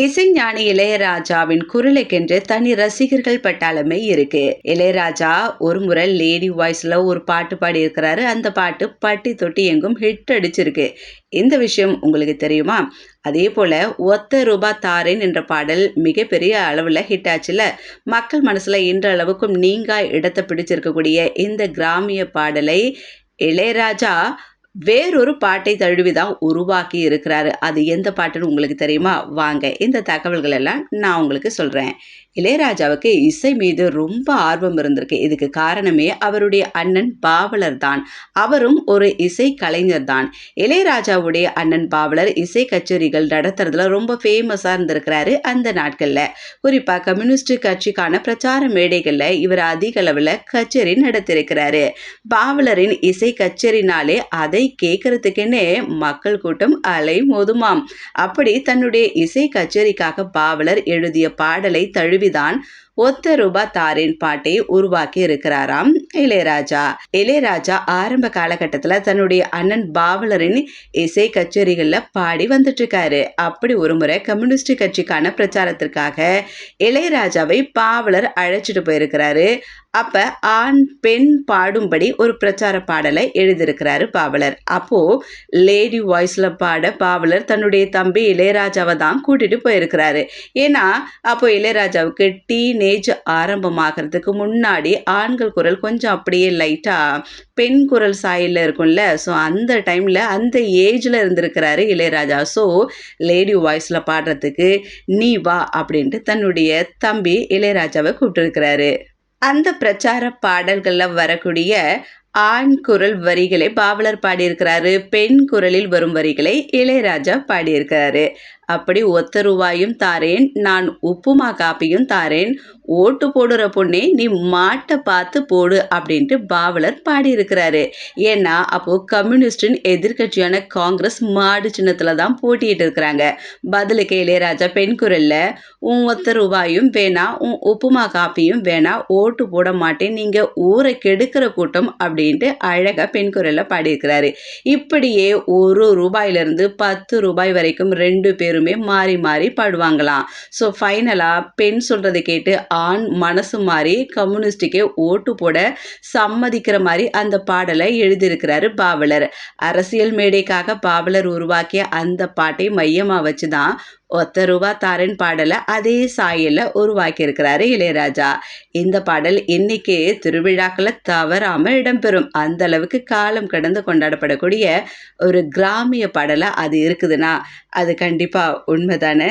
இசைஞானி இளையராஜாவின் குரலுக்கென்று தனி ரசிகர்கள் பட்டாளமே இருக்கு. இளையராஜா ஒரு முறை லேடி வாய்ஸ்ல ஒரு பாட்டு பாடி இருக்கிறாரு அந்த பாட்டு பட்டி தொட்டி எங்கும் ஹிட் அடிச்சிருக்கு. இந்த விஷயம் உங்களுக்கு தெரியுமா? அதே போல ஒத்த ரூபா தாரேன் என்ற பாடல் மிகப்பெரிய அளவில் ஹிட் ஆச்சுல. மக்கள் மனசுல இன்றளவுக்கும் நீங்கா இடத்தை பிடிச்சிருக்கக்கூடிய இந்த கிராமிய பாடலை இளையராஜா வேறொரு பாட்டை தழுவி தான் உருவாக்கி இருக்கிறாரு. அது எந்த பாட்டுன்னு உங்களுக்கு தெரியுமா? வாங்க இந்த தகவல்கள் எல்லாம் நான் உங்களுக்கு சொல்கிறேன் இளையராஜாவுக்கு இசை மீது ரொம்ப ஆர்வம் இருந்திருக்கு. இதுக்கு காரணமே அவருடைய அண்ணன் பாவலர் தான். அவரும் ஒரு இசை கலைஞர் தான். இளையராஜாவுடைய அண்ணன் பாவலர் இசை கச்சேரிகள் நடத்துறதுல ரொம்ப ஃபேமஸாக இருந்திருக்கிறாரு அந்த நாட்களில். குறிப்பாக கம்யூனிஸ்ட் கட்சிக்கான பிரச்சார மேடைகளில் இவர் அதிக அளவில் கச்சேரி நடத்திருக்கிறாரு பாவலரின் இசை கச்சேரினாலே அதை கேட்கறதுக்குன்னே மக்கள் கூட்டம் அலை மோதுமாம் அப்படி தன்னுடைய இசை கச்சேரிக்காக பாவலர் எழுதிய பாடலை தழுவிதான் ஒத்த ரூபா தாரின் பாட்டை உருவாக்கி இருக்கிறாராம் இளையராஜா. இளையராஜா ஆரம்ப காலகட்டத்தில் தன்னுடைய அண்ணன் பாவலரின் இசை கச்சேரிகளில் பாடி வந்துட்டு இருக்காரு அப்படி ஒரு முறை கம்யூனிஸ்ட் கட்சிக்கான பிரச்சாரத்திற்காக இளையராஜாவை பாவலர் அழைச்சிட்டு போயிருக்கிறாரு. அப்ப ஆண் பெண் பாடும்படி ஒரு பிரச்சார பாடலை எழுதியிருக்கிறாரு பாவலர். அப்போ லேடி வாய்ஸ்ல பாட பாவலர் தன்னுடைய தம்பி இளையராஜாவை தான் கூட்டிட்டு போயிருக்கிறாரு. ஏன்னா அப்போ இளையராஜாவுக்கு ஏஜ் ஆரம்பமாகிறதுக்கு முன்னாடி ஆண்கள் குரல் கொஞ்சம் அப்படியே லைட்டாக பெண் குரல் சாயில் இருக்கும்ல ஸோ அந்த டைமில் அந்த ஏஜில் இருந்திருக்கிறாரு இளையராஜா. ஸோ லேடி வாய்ஸில் பாடுறதுக்கு நீ வா அப்படின்ட்டு தன்னுடைய தம்பி இளையராஜாவை கூப்பிட்டுருக்கிறாரு. அந்த பிரச்சார பாடல்களில் வரக்கூடிய ஆண் குரல் வரிகளை பாவலர் பாடியிருக்கிறாரு பெண் குரலில் வரும் வரிகளை இளையராஜா பாடியிருக்கிறாரு. அப்படி ஒத்த ரூபாயும் தாரேன் நான் உப்புமா காப்பியும் தாரேன். ஓட்டு போடுற பொண்ணே நீ மாட்டை பார்த்து போடு அப்படின்ட்டு பாவலர் பாடியிருக்கிறாரு. ஏன்னா அப்போ கம்யூனிஸ்டின் எதிர்கட்சியான காங்கிரஸ் மாடு சின்னத்தில் தான் போட்டிட்டு இருக்கிறாங்க. பதிலுக்கு இளையராஜா பெண் குரல்ல உன் ஒத்த ரூபாயும் வேணா உன் உப்புமா காப்பியும் வேணா ஓட்டு போட மாட்டேன் நீங்கள் ஊரை கெடுக்கிற கூட்டம் அப்படின்ட்டு அழகாக பெண் குரலில் பாடியிருக்கிறாரு. இப்படியே ஒரு ரூபாயிலிருந்து பத்து ரூபாய் வரைக்கும் ரெண்டு பேருமே மாறி மாறி பாடுவாங்களாம். ஸோ ஃபைனலாக பெண் சொல்கிறத கேட்டு ஆண் மனசு மாறி கம்யூனிஸ்டுக்கே ஓட்டு போட சம்மதிக்கிற மாதிரி அந்த பாடலை எழுதியிருக்கிறாரு பாவலர். அரசியல் மேடைக்காக பாவலர் உருவாக்கிய அந்த பாட்டை மையமாக வச்சு தான் ஒத்த ரூபா தாரன் பாடலை அதே சாயலில் உருவாக்கியிருக்கிறாரு இளையராஜா. இந்த பாடல் இன்னைக்கு திருவிழாக்களை தவறாமல் இடம்பெறும். அந்த அளவுக்கு காலம் கடந்து கொண்டாடப்படக்கூடிய ஒரு கிராமிய பாடலாக அது இருக்குதுன்னா அது கண்டிப்பாக உண்மைதானே?